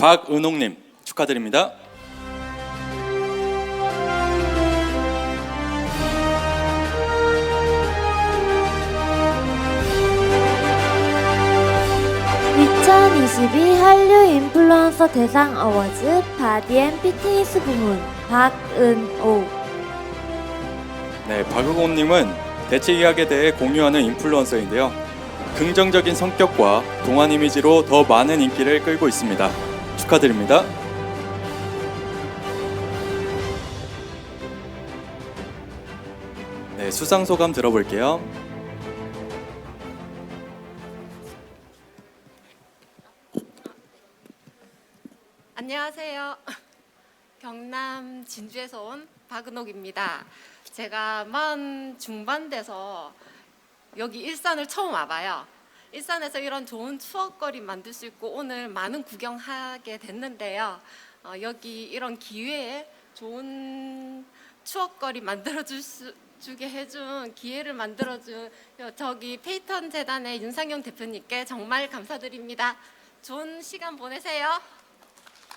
박은홍님 축하드립니다. (2022) 한류 인플루언서 대상 어워즈 바디앤 피트니스 부문 박은오 네, 박은홍님은 대체의학에 대해 공유하는 인플루언서인데요. 긍정적인 성격과 동안 이미지로 더 많은 인기를 끌고 있습니다. 축하드립니다. 네, 수상 소감 들어볼게요. 안녕하세요. 경남 진주에서 온 박은옥입니다. 제가 만 중반 돼서 여기 일산을 처음 와봐요. 일산에서 이런 좋은 추억거리 만들 수 있고 오늘 많은 구경하게 됐는데요. 어, 여기 이런 기회에 좋은 추억거리 만들어 주게 해준 기회를 만들어준 저기 페이턴 재단의 윤상영 대표님께 정말 감사드립니다. 좋은 시간 보내세요.